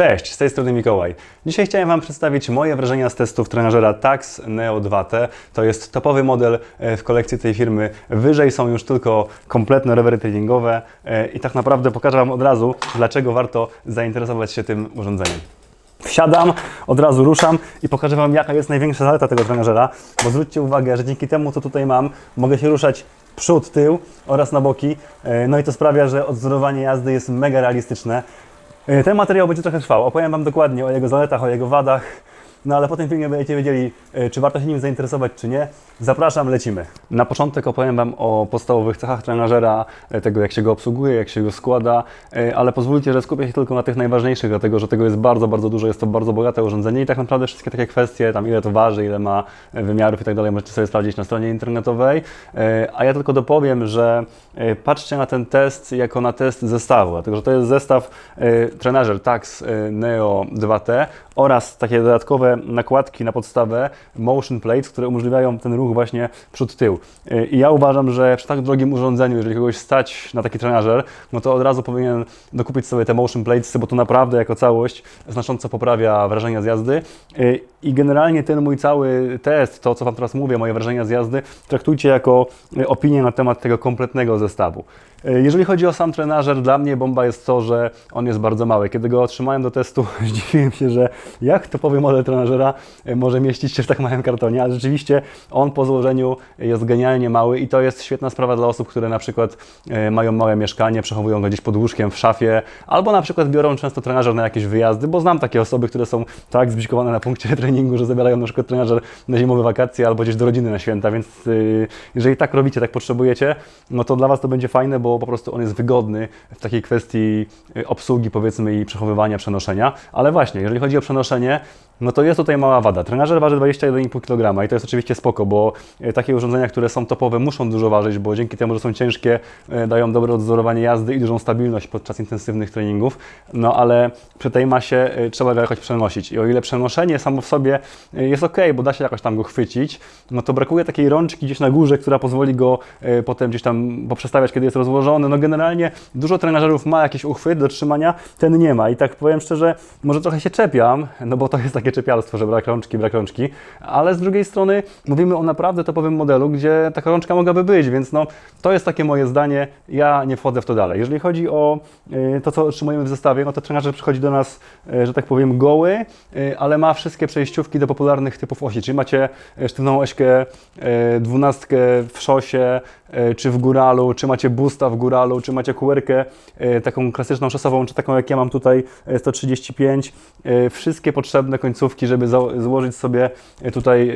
Cześć, z tej strony Mikołaj. Dzisiaj chciałem Wam przedstawić moje wrażenia z testów trenażera Tax Neo 2T. To jest topowy model e, w kolekcji tej firmy. Wyżej są już tylko kompletne rowery treningowe e, i tak naprawdę pokażę Wam od razu, dlaczego warto zainteresować się tym urządzeniem. Wsiadam, od razu ruszam i pokażę Wam, jaka jest największa zaleta tego trenażera, bo zwróćcie uwagę, że dzięki temu, co tutaj mam, mogę się ruszać przód, tył oraz na boki, E, no i to sprawia, że odzorowanie jazdy jest mega realistyczne. E, Ten materiał będzie trochę trwał, opowiem Wam dokładnie o jego zaletach, o jego wadach, no ale po tym filmie będziecie wiedzieli, e, czy warto się nim zainteresować, czy nie. Zapraszam, lecimy. Na początek opowiem Wam o podstawowych cechach trenażera, e, tego jak się go obsługuje, jak się go składa, e, ale pozwólcie, że skupię się tylko na tych najważniejszych, dlatego że tego jest bardzo, bardzo dużo, jest to bardzo bogate urządzenie i tak naprawdę wszystkie takie kwestie, tam ile to waży, ile ma wymiarów i tak dalej, możecie sobie sprawdzić na stronie internetowej. A ja tylko dopowiem, że patrzcie na ten test jako na test zestawu, dlatego że to jest zestaw trenażer Tax Neo 2T oraz takie dodatkowe nakładki na podstawę motion plates, które umożliwiają ten ruch właśnie przód-tył. I ja uważam, że przy tak drogim urządzeniu, jeżeli kogoś stać na taki trenażer, no to od razu powinien dokupić sobie te motion plates, bo to naprawdę jako całość znacząco poprawia wrażenia z jazdy. I generalnie ten mój cały test, to co Wam teraz mówię, moje wrażenia z jazdy, traktujcie jako e, opinię na temat tego kompletnego zestawu. E, Jeżeli chodzi o sam trenażer, dla mnie bomba jest to, że on jest bardzo mały. Kiedy go otrzymałem do testu, zdziwiłem się, że jak topowy model trenażera e, może mieścić się w tak małym kartonie, ale rzeczywiście on po złożeniu jest genialnie mały i to jest świetna sprawa dla osób, które na przykład e, mają małe mieszkanie, przechowują go gdzieś pod łóżkiem w szafie, albo na przykład biorą często trenażer na jakieś wyjazdy, bo znam takie osoby, które są tak zbzikowane na punkcie treningu, że zabierają na przykład trenażer na zimowe wakacje albo gdzieś do rodziny na święta, więc yy, jeżeli tak robicie, tak potrzebujecie, no to dla Was to będzie fajne, bo po prostu on jest wygodny w takiej kwestii obsługi powiedzmy i przechowywania, przenoszenia, ale właśnie, jeżeli chodzi o przenoszenie, no to jest tutaj mała wada. Trenażer waży 21,5 kg i to jest oczywiście spoko, bo y, takie urządzenia, które są topowe, muszą dużo ważyć, bo dzięki temu, że są ciężkie, y, dają dobre odzorowanie jazdy i dużą stabilność podczas intensywnych treningów. No ale przy tej masie y, trzeba go jakoś przenosić. I o ile przenoszenie samo w sobie jest ok, bo da się jakoś tam go chwycić, no to brakuje takiej rączki gdzieś na górze, która pozwoli go potem gdzieś tam poprzestawiać, kiedy jest rozłożony. No generalnie dużo trenażerów ma jakiś uchwyt do trzymania, ten nie ma. I tak powiem szczerze, może trochę się czepiam, no bo to jest takie czepialstwo, że brak rączki, brak rączki, ale z drugiej strony mówimy o naprawdę topowym modelu, gdzie taka rączka mogłaby być, więc no to jest takie moje zdanie, ja nie wchodzę w to dalej. Jeżeli chodzi o y, to, co otrzymujemy w zestawie, no to trenażer przychodzi do nas, y, że tak powiem, goły, y, ale ma wszystkie przejściówki do popularnych typów osi, czyli macie sztywną ośkę, dwunastkę w szosie, czy w góralu, czy macie boosta w góralu, czy macie kółerkę taką klasyczną szosową, czy taką jak ja mam tutaj y, 135. Y, Wszystkie potrzebne końcówki, żeby za- złożyć sobie y, tutaj,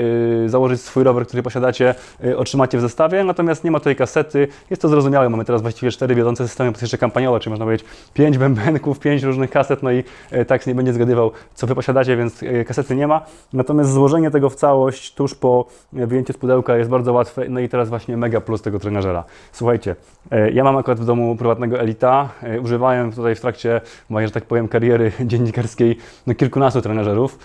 y, założyć swój rower, który posiadacie, y, otrzymacie w zestawie, natomiast nie ma tutaj kasety. Jest to zrozumiałe, mamy teraz właściwie cztery wiodące systemy, plus jeszcze kampaniowe, czyli można powiedzieć pięć bębenków, pięć różnych kaset, no i tak nie będzie zgadywał, co Wy posiadacie, więc kasety nie ma. Natomiast złożenie tego w całość tuż po wyjęciu z pudełka jest bardzo łatwe, no i teraz właśnie mega plus tego trenażera. Słuchajcie, ja mam akurat w domu prywatnego Elita, używałem tutaj w trakcie mojej, że tak powiem, kariery dziennikarskiej no, kilkunastu trenażerów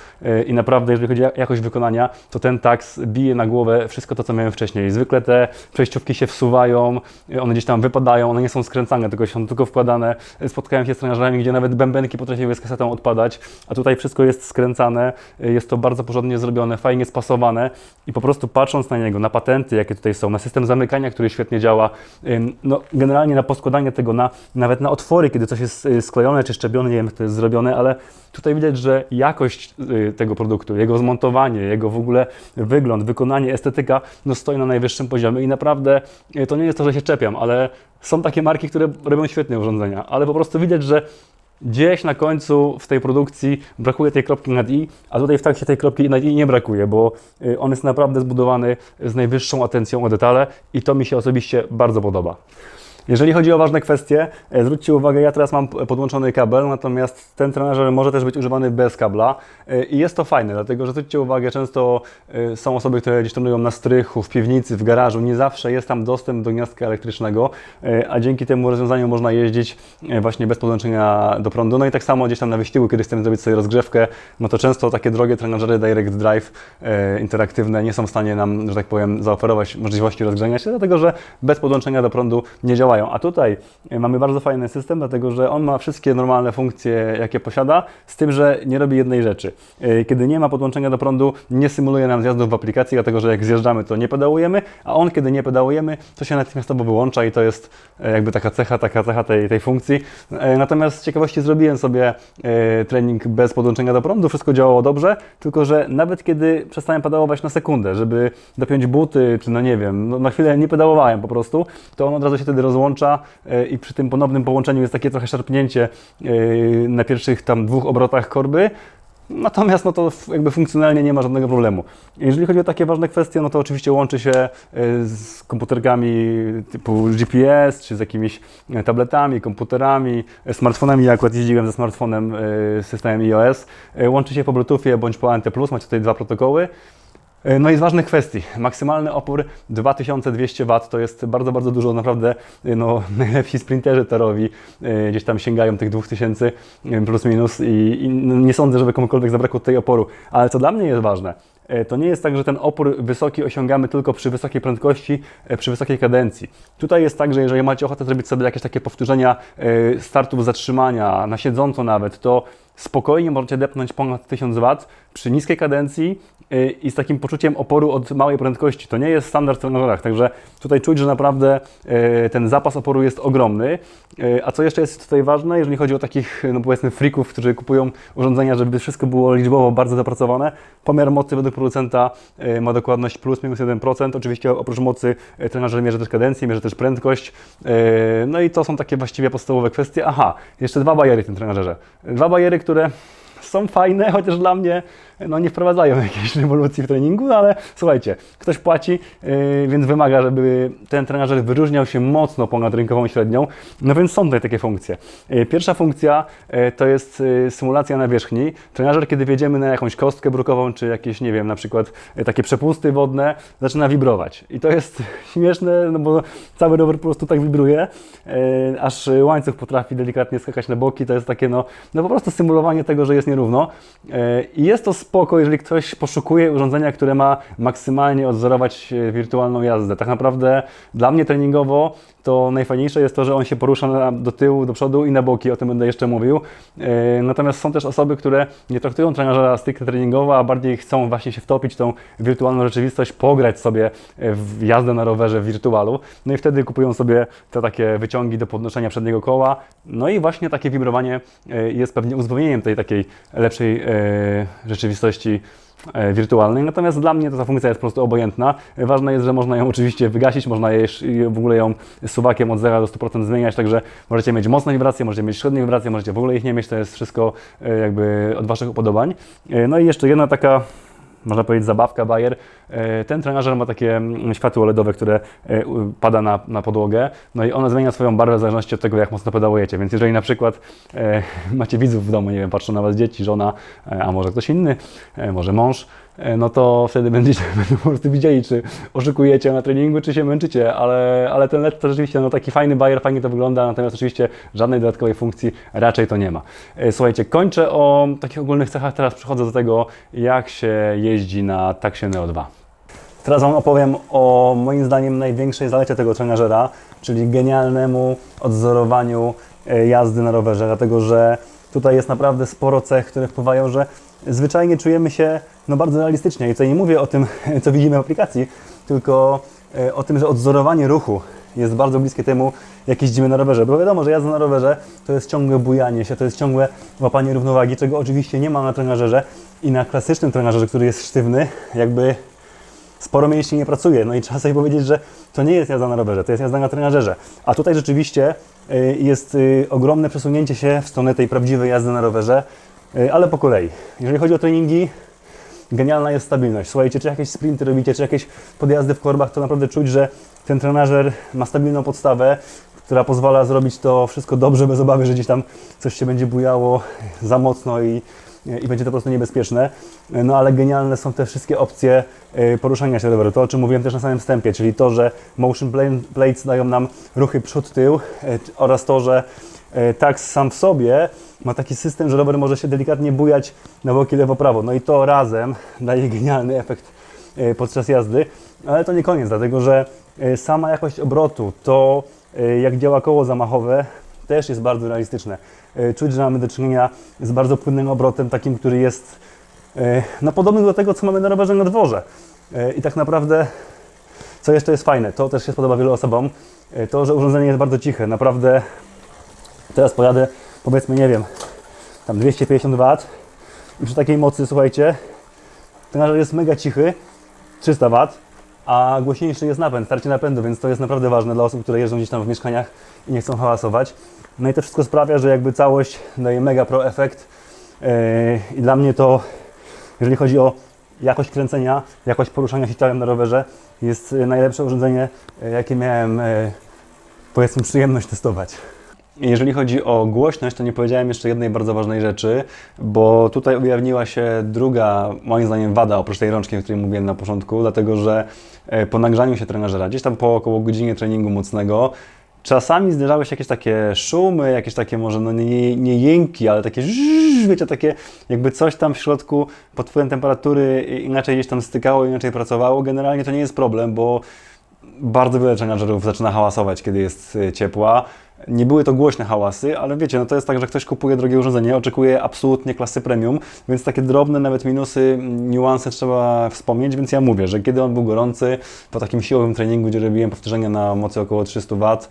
i naprawdę, jeżeli chodzi o jakość wykonania, to ten tax bije na głowę wszystko to, co miałem wcześniej. Zwykle te przejściówki się wsuwają, y, one gdzieś tam wypadają, one nie są skręcane, tylko są tylko wkładane. Spotkałem się z trenażerami, gdzie nawet bębenki potrafiły z kasetą odpadać, a tutaj wszystko jest skręcane, y, jest to bardzo porządnie zrobione, fajnie spasowane i po prostu patrząc na niego, na patenty, jakie tutaj są, na system zamykania, który świetnie działa, no generalnie na poskładanie tego, na, nawet na otwory, kiedy coś jest sklejone czy szczepione, nie wiem jak to jest zrobione, ale tutaj widać, że jakość tego produktu, jego zmontowanie, jego w ogóle wygląd, wykonanie, estetyka, no stoi na najwyższym poziomie i naprawdę y, to nie jest to, że się czepiam, ale są takie marki, które robią świetne urządzenia, ale po prostu widać, że gdzieś na końcu w tej produkcji brakuje tej kropki nad i, a tutaj w trakcie tej kropki nad i nie brakuje, bo y, on jest naprawdę zbudowany z najwyższą atencją o detale i to mi się osobiście bardzo podoba. Jeżeli chodzi o ważne kwestie, e, zwróćcie uwagę, ja teraz mam podłączony kabel, natomiast ten trenażer może też być używany bez kabla e, i jest to fajne, dlatego że zwróćcie uwagę, często e, są osoby, które gdzieś trenują na strychu, w piwnicy, w garażu, nie zawsze jest tam dostęp do gniazdka elektrycznego, a dzięki temu rozwiązaniu można jeździć właśnie bez podłączenia do prądu. No i tak samo gdzieś tam na wyścigu, kiedy chcemy zrobić sobie rozgrzewkę, no to często takie drogie trenażery Direct Drive interaktywne nie są w stanie nam, że tak powiem, zaoferować możliwości rozgrzania się, dlatego że bez podłączenia do prądu nie działają. A tutaj mamy bardzo fajny system, dlatego że on ma wszystkie normalne funkcje, jakie posiada, z tym, że nie robi jednej rzeczy. E, Kiedy nie ma podłączenia do prądu, nie symuluje nam zjazdów w aplikacji, dlatego że jak zjeżdżamy, to nie pedałujemy, a on, kiedy nie pedałujemy, to się natychmiastowo wyłącza i to jest e, jakby taka cecha, taka cecha tej, tej funkcji. E, Natomiast z ciekawości zrobiłem sobie e, trening bez podłączenia do prądu, wszystko działało dobrze, tylko że nawet kiedy przestałem pedałować na sekundę, żeby dopiąć buty, czy no nie wiem, no na chwilę nie pedałowałem po prostu, to on od razu się wtedy rozłącza e, i przy tym ponownym połączeniu jest takie trochę szarpnięcie e, na pierwszych tam dwóch obrotach korby, Natomiast no to jakby funkcjonalnie nie ma żadnego problemu. Jeżeli chodzi o takie ważne kwestie, no to oczywiście łączy się e, z komputerkami typu GPS, czy z jakimiś tabletami, komputerami, smartfonami. Ja akurat jeździłem ze smartfonem systemem iOS. Łączy się po Bluetoothie bądź po ANT+, macie tutaj dwa protokoły. E, No i z ważnych kwestii. Maksymalny opór 2200 W to jest bardzo, bardzo dużo. Naprawdę e, no, najlepsi sprinterzy torowi e, gdzieś tam sięgają tych 2000 e, plus minus i, i no, nie sądzę, żeby komukolwiek zabrakło tej oporu. Ale co dla mnie jest ważne, to nie jest tak, że ten opór wysoki osiągamy tylko przy wysokiej prędkości, przy wysokiej kadencji. Tutaj jest tak, że jeżeli macie ochotę zrobić sobie jakieś takie powtórzenia startów zatrzymania, na siedząco nawet, to spokojnie możecie depnąć ponad 1000 W przy niskiej kadencji i z takim poczuciem oporu od małej prędkości. To nie jest standard w trenażerach, także tutaj czuć, że naprawdę y, ten zapas oporu jest ogromny. Y, A co jeszcze jest tutaj ważne, jeżeli chodzi o takich, no powiedzmy, freaków, którzy kupują urządzenia, żeby wszystko było liczbowo bardzo dopracowane, pomiar mocy według producenta y, ma dokładność plus minus 1%. Oczywiście oprócz mocy y, trenażer mierzy też kadencję, mierzy też prędkość. Y, No i to są takie właściwie podstawowe kwestie. Aha, jeszcze dwa bajery w tym trenażerze. Dwa bajery, które są fajne, chociaż dla mnie no, nie wprowadzają jakiejś rewolucji w treningu, no ale słuchajcie, ktoś płaci, yy, więc wymaga, żeby ten trenażer wyróżniał się mocno ponad rynkową średnią, no więc są tutaj takie funkcje. Yy, pierwsza funkcja yy, to jest yy, symulacja nawierzchni. Trenażer, kiedy wjedziemy na jakąś kostkę brukową, czy jakieś, nie wiem, na przykład yy, takie przepusty wodne, zaczyna wibrować. I to jest śmieszne, no bo cały rower po prostu tak wibruje, yy, aż łańcuch potrafi delikatnie skakać na boki, to jest takie no, no po prostu symulowanie tego, że jest nierówno. Yy, I jest to spoko, jeżeli ktoś poszukuje urządzenia, które ma maksymalnie odzorować e, wirtualną jazdę. Tak naprawdę dla mnie treningowo to najfajniejsze jest to, że on się porusza do tyłu, do przodu i na boki, o tym będę jeszcze mówił. E, Natomiast są też osoby, które nie traktują trenażera stricte treningowo, a bardziej chcą właśnie się wtopić tą wirtualną rzeczywistość, pograć sobie e, w jazdę na rowerze w wirtualu. No i wtedy kupują sobie te takie wyciągi do podnoszenia przedniego koła. No i właśnie takie wibrowanie e, jest pewnie uzupełnieniem tej takiej lepszej e, rzeczywistości e, wirtualnej. Natomiast dla mnie ta funkcja jest po prostu obojętna. Ważne jest, że można ją oczywiście wygasić, można je, i w ogóle ją suwakiem od 0 do 100% zmieniać, także możecie mieć mocne wibracje, możecie mieć średnie wibracje, możecie w ogóle ich nie mieć, to jest wszystko e, jakby od Waszych upodobań. No i jeszcze jedna taka można powiedzieć, zabawka Bayer. E, Ten trenażer ma takie mm, światło LEDowe, które e, pada na, na podłogę, no i one zmienia swoją barwę w zależności od tego, jak mocno pedałujecie. Więc jeżeli na przykład e, macie widzów w domu, nie wiem, patrzą na Was dzieci, żona, a może ktoś inny, może mąż, no to wtedy będziecie będą po prostu widzieli, czy oszukujecie na treningu, czy się męczycie, ale, ale ten LED to rzeczywiście no, taki fajny Bayer, fajnie to wygląda, natomiast oczywiście żadnej dodatkowej funkcji raczej to nie ma. E, Słuchajcie, kończę o takich ogólnych cechach, teraz przechodzę do tego, jak się jeździ na Taxie Neo 2. Teraz Wam opowiem o moim zdaniem największej zalecie tego trenażera, czyli genialnemu odzorowaniu e, jazdy na rowerze, dlatego że tutaj jest naprawdę sporo cech, które wpływają, że zwyczajnie czujemy się no, bardzo realistycznie. I tutaj nie mówię o tym, co widzimy w aplikacji, tylko e, o tym, że odzorowanie ruchu jest bardzo bliskie temu, jak jeździmy na rowerze. Bo wiadomo, że jazda na rowerze to jest ciągłe bujanie się, to jest ciągłe łapanie równowagi, czego oczywiście nie ma na trenażerze i na klasycznym trenażerze, który jest sztywny, jakby sporo mięśni nie pracuje. No i trzeba sobie powiedzieć, że to nie jest jazda na rowerze, to jest jazda na trenażerze. A tutaj rzeczywiście y, jest y, ogromne przesunięcie się w stronę tej prawdziwej jazdy na rowerze, ale po kolei. Jeżeli chodzi o treningi, genialna jest stabilność. Słuchajcie, czy jakieś sprinty robicie, czy jakieś podjazdy w korbach, to naprawdę czuć, że ten trenażer ma stabilną podstawę, która pozwala zrobić to wszystko dobrze, bez obawy, że gdzieś tam coś się będzie bujało za mocno i, i będzie to po prostu niebezpieczne. No ale genialne są te wszystkie opcje y, poruszania się roweru. To, o czym mówiłem też na samym wstępie, czyli to, że motion plates dają nam ruchy przód-tył oraz to, że tak sam w sobie ma taki system, że rower może się delikatnie bujać na boki lewo-prawo. No i to razem daje genialny efekt y, podczas jazdy, ale to nie koniec, dlatego że y, sama jakość obrotu, to jak działa koło zamachowe, też jest bardzo realistyczne. Czuć, że mamy do czynienia z bardzo płynnym obrotem, takim, który jest no, podobny do tego, co mamy na rowerze na dworze. I tak naprawdę, co jeszcze jest fajne, to też się spodoba wielu osobom, to, że urządzenie jest bardzo ciche. Naprawdę teraz pojadę, powiedzmy, nie wiem, tam 250 W i przy takiej mocy, słuchajcie, ten jest mega cichy, 300 W, a głośniejszy jest napęd, starcie napędu, więc to jest naprawdę ważne dla osób, które jeżdżą gdzieś tam w mieszkaniach i nie chcą hałasować. No i to wszystko sprawia, że jakby całość daje mega pro efekt yy, i dla mnie to, jeżeli chodzi o jakość kręcenia, jakość poruszania się ciałem na rowerze, jest y, najlepsze urządzenie, y, jakie miałem, powiedzmy, przyjemność testować. Jeżeli chodzi o głośność, to nie powiedziałem jeszcze jednej bardzo ważnej rzeczy, bo tutaj ujawniła się druga, moim zdaniem, wada oprócz tej rączki, o której mówiłem na początku, dlatego że e, po nagrzaniu się trenażera, gdzieś tam po około godzinie treningu mocnego, czasami zdarzały się jakieś takie szumy, jakieś takie może no nie, nie jęki, ale takie żżż, wiecie, takie jakby coś tam w środku pod wpływem temperatury inaczej gdzieś tam stykało, inaczej pracowało. Generalnie to nie jest problem, bo bardzo wiele trenażerów zaczyna hałasować, kiedy jest y, ciepła. Nie były to głośne hałasy, ale wiecie, no to jest tak, że ktoś kupuje drogie urządzenie, oczekuje absolutnie klasy premium, więc takie drobne nawet minusy, niuanse trzeba wspomnieć, więc ja mówię, że kiedy on był gorący, po takim siłowym treningu, gdzie robiłem powtórzenia na mocy około 300 W,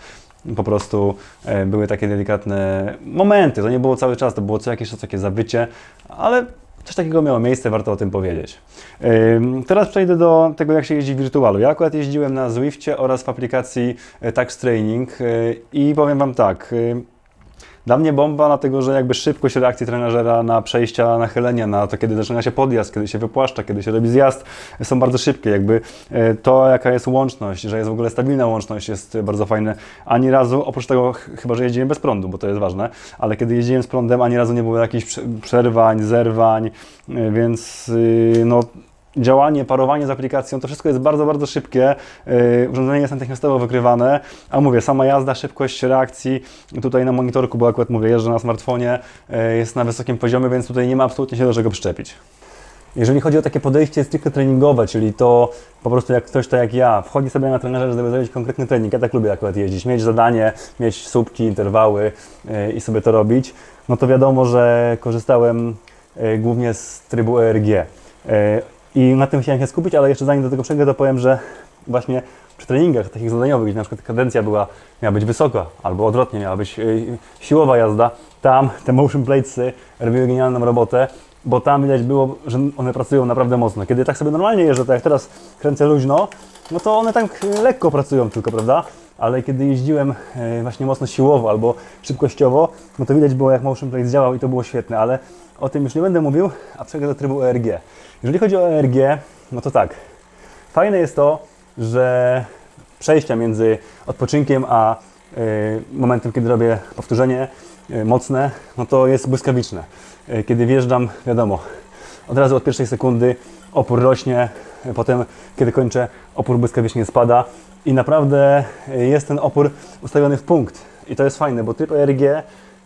po prostu e, były takie delikatne momenty, to nie było cały czas, to było co jakiś czas takie zawycie, ale coś takiego miało miejsce, warto o tym powiedzieć. Teraz przejdę do tego, jak się jeździ w wirtualu. Ja akurat jeździłem na Zwifcie oraz w aplikacji e, Tax Training y, i powiem Wam tak, dla mnie bomba, dlatego że jakby szybkość reakcji trenażera na przejścia, nachylenia, na to kiedy zaczyna się podjazd, kiedy się wypłaszcza, kiedy się robi zjazd, są bardzo szybkie. Jakby e, to, jaka jest łączność, że jest w ogóle stabilna łączność, jest bardzo fajne. Ani razu, oprócz tego, ch- chyba że jeździłem bez prądu, bo to jest ważne, ale kiedy jeździłem z prądem, ani razu nie było jakichś prze- przerwań, zerwań, e, więc y, no działanie, parowanie z aplikacją, to wszystko jest bardzo, bardzo szybkie. Yy, urządzenie jest natychmiastowo wykrywane, a mówię, sama jazda, szybkość reakcji tutaj na monitorku, bo akurat mówię, jeżdżę na smartfonie, yy, jest na wysokim poziomie, więc tutaj nie ma absolutnie się do czego przyczepić. Jeżeli chodzi o takie podejście stricte treningowe, czyli to po prostu jak ktoś tak jak ja, wchodzi sobie na trenerze, żeby zrobić konkretny trening, ja tak lubię akurat jeździć, mieć zadanie, mieć słupki, interwały yy, i sobie to robić, no to wiadomo, że korzystałem głównie z trybu ERG. I na tym chciałem się skupić, ale jeszcze zanim do tego przejdę, to powiem, że właśnie przy treningach takich zadaniowych, gdzie na przykład kadencja była, miała być wysoka, albo odwrotnie, miała być yy, siłowa jazda, tam te motion platesy robiły genialną robotę, bo tam widać było, że one pracują naprawdę mocno. Kiedy tak sobie normalnie jeżdżę, tak jak teraz kręcę luźno, no to one tak y, lekko pracują tylko, prawda? Ale kiedy jeździłem y, właśnie mocno siłowo albo szybkościowo, no to widać było jak motion plates działał i to było świetne, ale o tym już nie będę mówił, a przejdę do trybu ERG. Jeżeli chodzi o ERG, no to tak, fajne jest to, że przejścia między odpoczynkiem a y, momentem, kiedy robię powtórzenie y, mocne, no to jest błyskawiczne. Y, kiedy wjeżdżam, wiadomo, od razu od pierwszej sekundy opór rośnie, potem kiedy kończę, opór błyskawicznie spada i naprawdę jest ten opór ustawiony w punkt. I to jest fajne, bo tryb ERG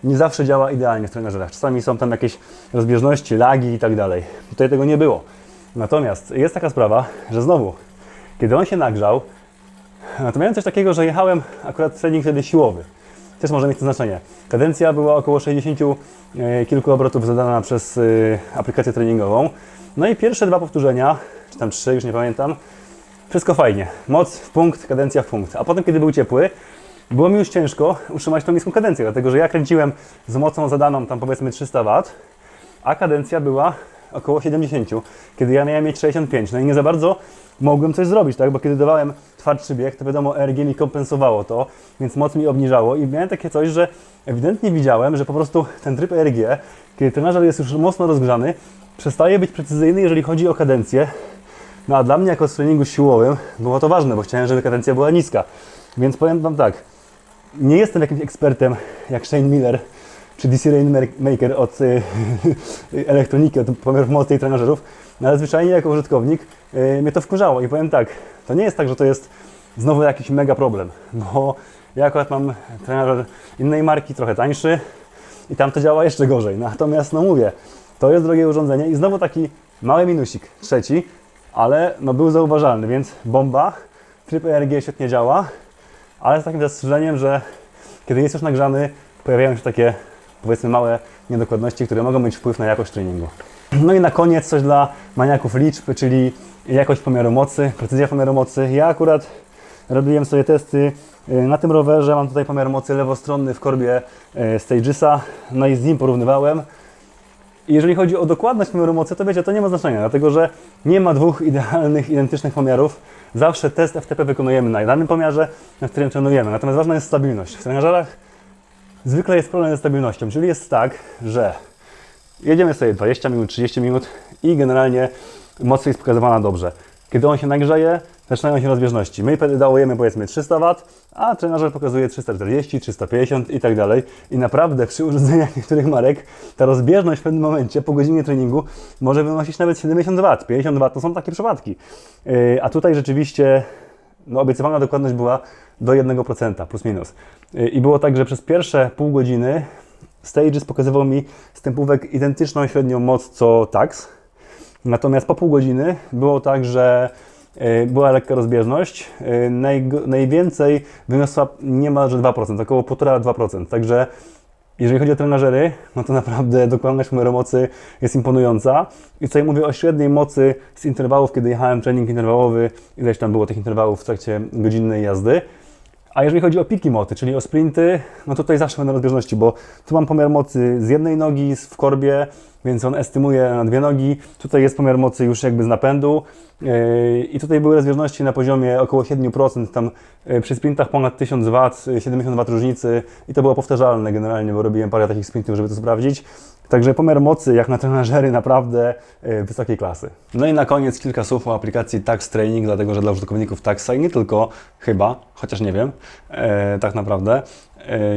nie zawsze działa idealnie w trenażerach. Czasami są tam jakieś rozbieżności, lagi i tak dalej. Tutaj tego nie było. Natomiast jest taka sprawa, że znowu, kiedy on się nagrzał, no to miałem coś takiego, że jechałem akurat trening wtedy siłowy. Też może mieć to znaczenie. Kadencja była około 60 e, kilku obrotów zadana przez e, aplikację treningową. No i pierwsze dwa powtórzenia, czy tam trzy, już nie pamiętam, wszystko fajnie. Moc w punkt, kadencja w punkt. A potem, kiedy był ciepły, było mi już ciężko utrzymać tą niską kadencję, dlatego że ja kręciłem z mocą zadaną tam powiedzmy 300 W, a kadencja była około 70, kiedy ja miałem mieć 65. No i nie za bardzo mogłem coś zrobić, tak? Bo kiedy dawałem twardszy bieg, to wiadomo, ERG mi kompensowało to, więc moc mi obniżało i miałem takie coś, że ewidentnie widziałem, że po prostu ten tryb ERG, kiedy trenażer jest już mocno rozgrzany, przestaje być precyzyjny, jeżeli chodzi o kadencję. No a dla mnie jako z treningu siłowym było to ważne, bo chciałem, żeby kadencja była niska. Więc powiem Wam tak, nie jestem jakimś ekspertem jak Shane Miller czy DC Rainmaker od y, elektroniki, od pomiarów mocy i trenażerów, no ale zwyczajnie jako użytkownik y, mnie to wkurzało i powiem tak, to nie jest tak, że to jest znowu jakiś mega problem, bo ja akurat mam trenażer innej marki, trochę tańszy i tam to działa jeszcze gorzej, natomiast no mówię, to jest drogie urządzenie i znowu taki mały minusik, trzeci, ale no był zauważalny, więc bomba, tryb ERG świetnie działa, ale z takim zastrzeżeniem, że kiedy jest już nagrzany, pojawiają się takie powiedzmy małe niedokładności, które mogą mieć wpływ na jakość treningu. No i na koniec coś dla maniaków liczb, czyli jakość pomiaru mocy, precyzja pomiaru mocy. Ja akurat robiłem sobie testy y, na tym rowerze, mam tutaj pomiar mocy lewostronny w korbie y, Stagesa, no i z nim porównywałem. Jeżeli chodzi o dokładność pomiaru mocy, to wiecie, to nie ma znaczenia, dlatego że nie ma dwóch idealnych, identycznych pomiarów. Zawsze test FTP wykonujemy na danym pomiarze, na którym trenujemy. Natomiast ważna jest stabilność. W trenażerach zwykle jest problem ze stabilnością, czyli jest tak, że jedziemy sobie 20 minut, 30 minut i generalnie moc jest pokazywana dobrze. Kiedy on się nagrzeje, zaczynają się rozbieżności. My pedałujemy powiedzmy 300 W, a trenażer pokazuje 340, 350 i tak dalej. I naprawdę przy urządzeniach niektórych marek ta rozbieżność w pewnym momencie po godzinie treningu może wynosić nawet 70 W, 50 W, to są takie przypadki. Yy, A tutaj rzeczywiście no, obiecywana dokładność była do 1% plus minus. Yy, I było tak, że przez pierwsze pół godziny Stages pokazywał mi stępówek identyczną średnią moc co TAX. Natomiast po pół godziny było tak, że y, była lekka rozbieżność. Y, Najg- najwięcej wyniosła niemalże 2%, około 1,5-2%. Także jeżeli chodzi o trenażery, no to naprawdę dokładność mocy jest imponująca. I tutaj mówię o średniej mocy z interwałów, kiedy jechałem trening interwałowy, ileś tam było tych interwałów w trakcie godzinnej jazdy. A jeżeli chodzi o piki mocy, czyli o sprinty, no tutaj zawsze będą rozbieżności, bo tu mam pomiar mocy z jednej nogi w korbie, więc on estymuje na dwie nogi. Tutaj jest pomiar mocy już jakby z napędu yy, i tutaj były rozbieżności na poziomie około 7%, tam yy, przy sprintach ponad 1000 W, yy, 70 W różnicy i to było powtarzalne generalnie, bo robiłem parę takich sprintów, żeby to sprawdzić. Także pomiar mocy jak na trenażery naprawdę yy, wysokiej klasy. No i na koniec kilka słów o aplikacji Tax Training, dlatego że dla użytkowników Taxa i nie tylko, chyba, chociaż nie wiem, e, tak naprawdę, e,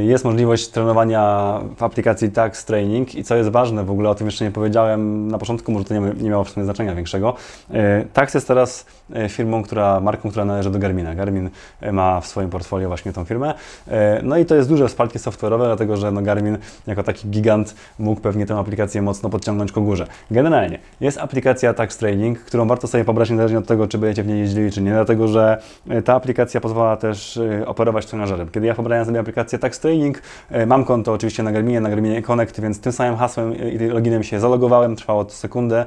jest możliwość trenowania w aplikacji Tax Training i co jest ważne, w ogóle o tym jeszcze nie powiedziałem na początku, może to nie, nie miało w sumie znaczenia większego. E, Tax jest teraz e, firmą, która, marką, która należy do Garmina. Garmin e, ma w swoim portfolio właśnie tą firmę. E, No i to jest duże wsparcie software'owe, dlatego że no Garmin jako taki gigant mógł pewnie tę aplikację mocno podciągnąć ku górze. Generalnie jest aplikacja Tax Training, którą warto sobie pobrać niezależnie od tego, czy będziecie w niej jeździli, czy nie, dlatego że e, ta aplikacja pozwala też e, operować trenażerem. Kiedy ja pobrałem sobie aplikację Tax Training, e, mam konto oczywiście na Garminie, na Garminie Connect, więc tym samym hasłem e, i loginem się zalogowałem, trwało to sekundę.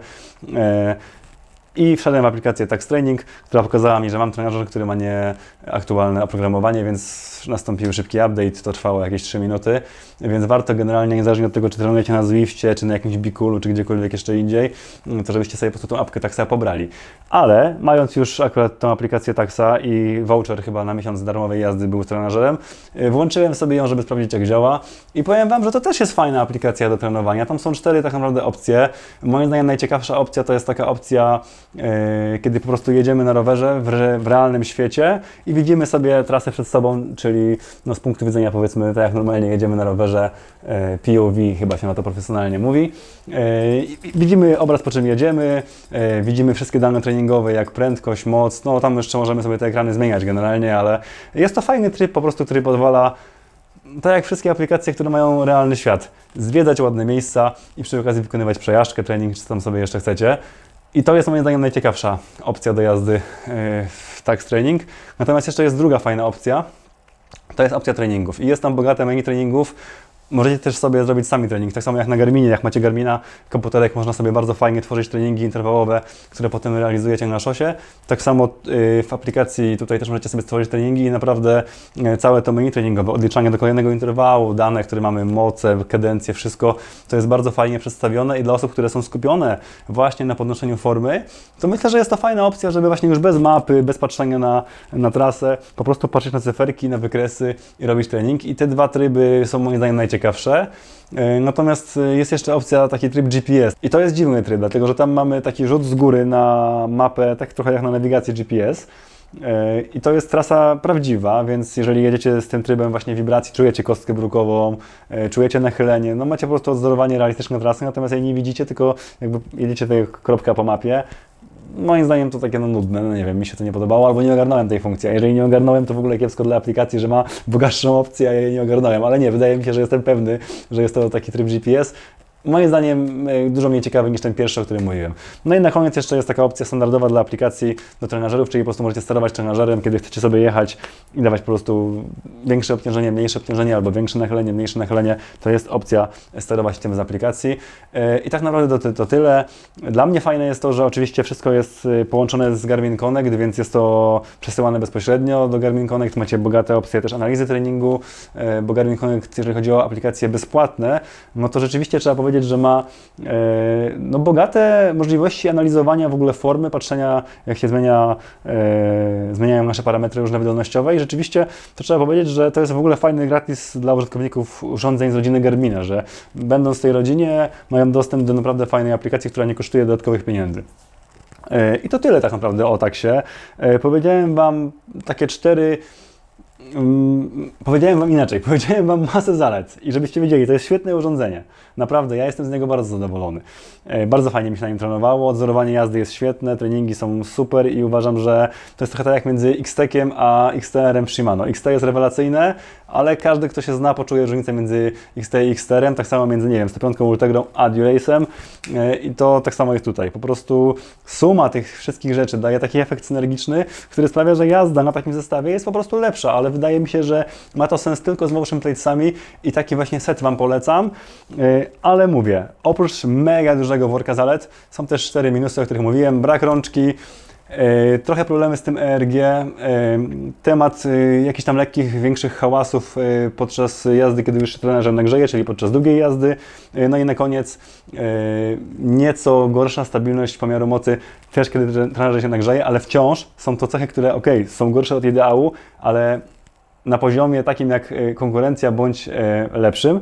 I wszedłem w aplikację Tax Training, która pokazała mi, że mam trenażer, który ma nieaktualne oprogramowanie, więc nastąpił szybki update, to trwało jakieś 3 minuty, więc warto generalnie, niezależnie od tego, czy trenujecie na Zwifcie, czy na jakimś Bikulu, czy gdziekolwiek jeszcze indziej, to żebyście sobie po prostu tą apkę Taxa pobrali. Ale mając już akurat tą aplikację Taxa i voucher chyba na miesiąc darmowej jazdy był z trenażerem, y, włączyłem sobie ją, żeby sprawdzić jak działa i powiem Wam, że to też jest fajna aplikacja do trenowania. Tam są cztery tak naprawdę opcje. Moim zdaniem najciekawsza opcja to jest taka opcja, kiedy po prostu jedziemy na rowerze w, re, w realnym świecie i widzimy sobie trasę przed sobą, czyli no, z punktu widzenia powiedzmy tak jak normalnie jedziemy na rowerze, y, POV chyba się na to profesjonalnie mówi. I widzimy obraz po czym jedziemy, widzimy wszystkie dane treningowe jak prędkość, moc, no tam jeszcze możemy sobie te ekrany zmieniać generalnie, ale jest to fajny tryb po prostu, który pozwala tak jak wszystkie aplikacje, które mają realny świat, zwiedzać ładne miejsca i przy okazji wykonywać przejażdżkę, trening, czy tam sobie jeszcze chcecie. I to jest moim zdaniem najciekawsza opcja do jazdy yy, w Tax Training. Natomiast jeszcze jest druga fajna opcja, to jest opcja treningów. I jest tam bogate menu treningów. Możecie też sobie zrobić sami trening, tak samo jak na Garminie, jak macie Garmina, komputerek, można sobie bardzo fajnie tworzyć treningi interwałowe, które potem realizujecie na szosie. Tak samo y, w aplikacji tutaj też możecie sobie stworzyć treningi i naprawdę y, całe to menu treningowe, odliczanie do kolejnego interwału, dane, które mamy, moce, kadencje, wszystko, to jest bardzo fajnie przedstawione i dla osób, które są skupione właśnie na podnoszeniu formy, to myślę, że jest to fajna opcja, żeby właśnie już bez mapy, bez patrzenia na, na trasę, po prostu patrzeć na cyferki, na wykresy i robić trening. I te dwa tryby są moim zdaniem najciekawsze. Yy, Natomiast yy, jest jeszcze opcja taki tryb GPS. I to jest dziwny tryb, dlatego że tam mamy taki rzut z góry na mapę, tak trochę jak na nawigację GPS. Yy, I to jest trasa prawdziwa, więc jeżeli jedziecie z tym trybem właśnie wibracji, czujecie kostkę brukową, czujecie nachylenie, no macie po prostu odzorowanie realistyczne trasy, natomiast jej nie widzicie, tylko jakby jedziecie tutaj kropka po mapie. Moim zdaniem to takie no nudne, no nie wiem, mi się to nie podobało, albo nie ogarnąłem tej funkcji. A jeżeli nie ogarnąłem, to w ogóle kiepsko dla aplikacji, że ma bogatszą opcję, a ja jej nie ogarnąłem. Ale nie, wydaje mi się, że jestem pewny, że jest to taki tryb GPS. Moim zdaniem e, dużo mniej ciekawy niż ten pierwszy, o którym mówiłem. No i na koniec jeszcze jest taka opcja standardowa dla aplikacji do trenażerów, czyli po prostu możecie sterować trenażerem, kiedy chcecie sobie jechać i dawać po prostu większe obciążenie, mniejsze obciążenie albo większe nachylenie, mniejsze nachylenie. To jest opcja sterować tym z aplikacji. E, I tak naprawdę to, to tyle. Dla mnie fajne jest to, że oczywiście wszystko jest e, połączone z Garmin Connect, więc jest to przesyłane bezpośrednio do Garmin Connect. Macie bogate opcje też analizy treningu, bo Garmin Connect, jeżeli chodzi o aplikacje bezpłatne, no to rzeczywiście trzeba powiedzieć, że ma e, no, bogate możliwości analizowania w ogóle formy, patrzenia jak się zmienia, e, zmieniają nasze parametry różne wydolnościowe i rzeczywiście to trzeba powiedzieć, że to jest w ogóle fajny gratis dla użytkowników urządzeń z rodziny Garmina, że będąc w tej rodzinie mają dostęp do naprawdę fajnej aplikacji, która nie kosztuje dodatkowych pieniędzy. E, I to tyle tak naprawdę o taksie. Powiedziałem Wam takie cztery Mm, powiedziałem Wam inaczej, powiedziałem Wam masę zalet i żebyście wiedzieli, to jest świetne urządzenie. Naprawdę, ja jestem z niego bardzo zadowolony. E, Bardzo fajnie mi się na nim trenowało, odzorowanie jazdy jest świetne, treningi są super i uważam, że to jest trochę tak jak między X-Tekiem a XTR-em Shimano. XT jest rewelacyjne, ale każdy, kto się zna, poczuje różnicę między XT i XTR-em, tak samo między, nie wiem, 105 Ultegrą a Durace'em E, i to tak samo jest tutaj. Po prostu suma tych wszystkich rzeczy daje taki efekt synergiczny, który sprawia, że jazda na takim zestawie jest po prostu lepsza, ale wydaje mi się, że ma to sens tylko z motion platesami i taki właśnie set Wam polecam. E, Ale mówię, oprócz mega dużego worka zalet, są też cztery minusy, o których mówiłem. Brak rączki, Trochę problemy z tym ERG, e, temat e, jakichś tam lekkich, większych hałasów e, podczas jazdy, kiedy już się trenerem nagrzeje, czyli podczas długiej jazdy. E, No i na koniec e, nieco gorsza stabilność pomiaru mocy też, kiedy tre- trener się nagrzeje, ale wciąż są to cechy, które ok, są gorsze od ideału, ale na poziomie takim jak e, konkurencja bądź e, lepszym.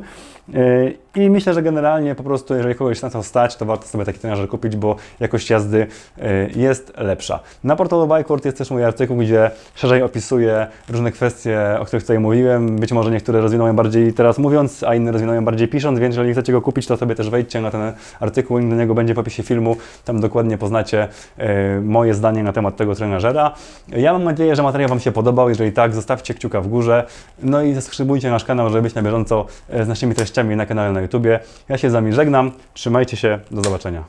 I myślę, że generalnie po prostu, jeżeli kogoś na to stać, to warto sobie taki trenażer kupić, bo jakość jazdy e, jest lepsza. Na portalu Bikeword jest też mój artykuł, gdzie szerzej opisuję różne kwestie, o których tutaj mówiłem. Być może niektóre rozwinąłem bardziej teraz mówiąc, a inne rozwinąłem bardziej pisząc, więc jeżeli chcecie go kupić, to sobie też wejdźcie na ten artykuł, link do niego będzie w opisie filmu. Tam dokładnie poznacie e, moje zdanie na temat tego trenażera. Ja mam nadzieję, że materiał Wam się podobał. Jeżeli tak, zostawcie kciuka w górze. No i zasubskrybujcie nasz kanał, żeby być na bieżąco e, z naszymi treściami na kanale na YouTubie. Ja się z Wami żegnam. Trzymajcie się. Do zobaczenia.